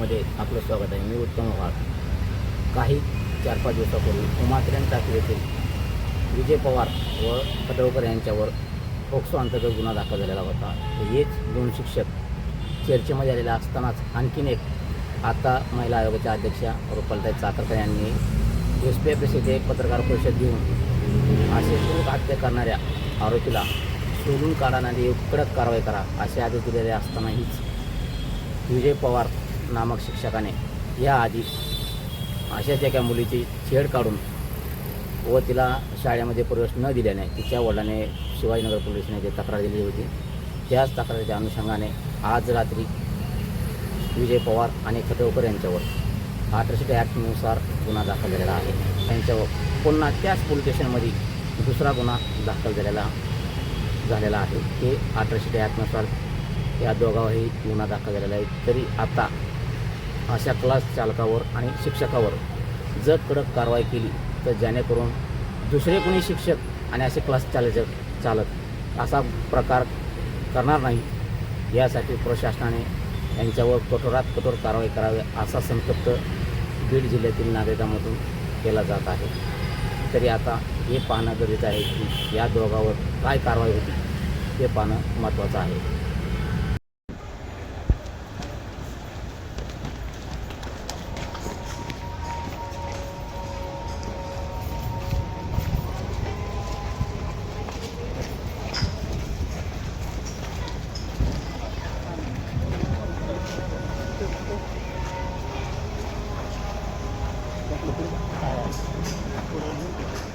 मध्ये आपलं स्वागत आहे. मी उत्तम वाघ काही चार पाच दिवसापूर्वी उमात्र्यान टाकी येथील विजय पवार व पदळकर यांच्यावर फोक्सो अंतर्गत गुन्हा दाखल झालेला होता. हेच दोन शिक्षक चर्चेमध्ये आलेला असतानाच आणखीन एक आता महिला आयोगाच्या अध्यक्षा रुपालताई चाकरकर यांनी एसपी एफ येथे पत्रकार परिषद घेऊन असे सुरू हत्या करणाऱ्या आरोपीला शोधून काढा आणि कडक कारवाई करा असे आदेश दिलेले असतानाहीच विजय पवार नामक शिक्षकाने याआधी अशाच एका मुलीची छेड काढून व तिला शाळेमध्ये प्रवेश न दिल्याने तिच्या वडिलाने शिवाजीनगर पोलीस स्टेशन तक्रार दिली होती त्याच तक्रारीच्या अनुषंगाने आज रात्री विजय पवार आणि खटवकर यांच्यावर अट्रॉसिटी ॲक्टनुसार गुन्हा दाखल झालेला आहे. त्यांच्यावर पुन्हा त्याच पोलीस स्टेशनमध्ये दुसरा गुन्हा दाखल झालेला झालेला आहे. ते अठराशे ॲक्टनुसार या दोघांवरही गुन्हा दाखल झालेला आहे. तरी आता अशा क्लास चालकावर आणि शिक्षकावर जर कडक कारवाई केली तर जेणेकरून दुसरे कोणी शिक्षक आणि असे क्लास चालक चालक असा प्रकार करणार नाही. यासाठी प्रशासनाने यांच्यावर कठोरात कठोर कारवाई करावी असा संतप्त बीड जिल्ह्यातील नागरिकांमधून केला जात आहे. तरी आता हे पाहणं गरजेचं आहे की या दोघांवर काय कारवाई होती हे पाहणं महत्त्वाचं आहे. Thank you.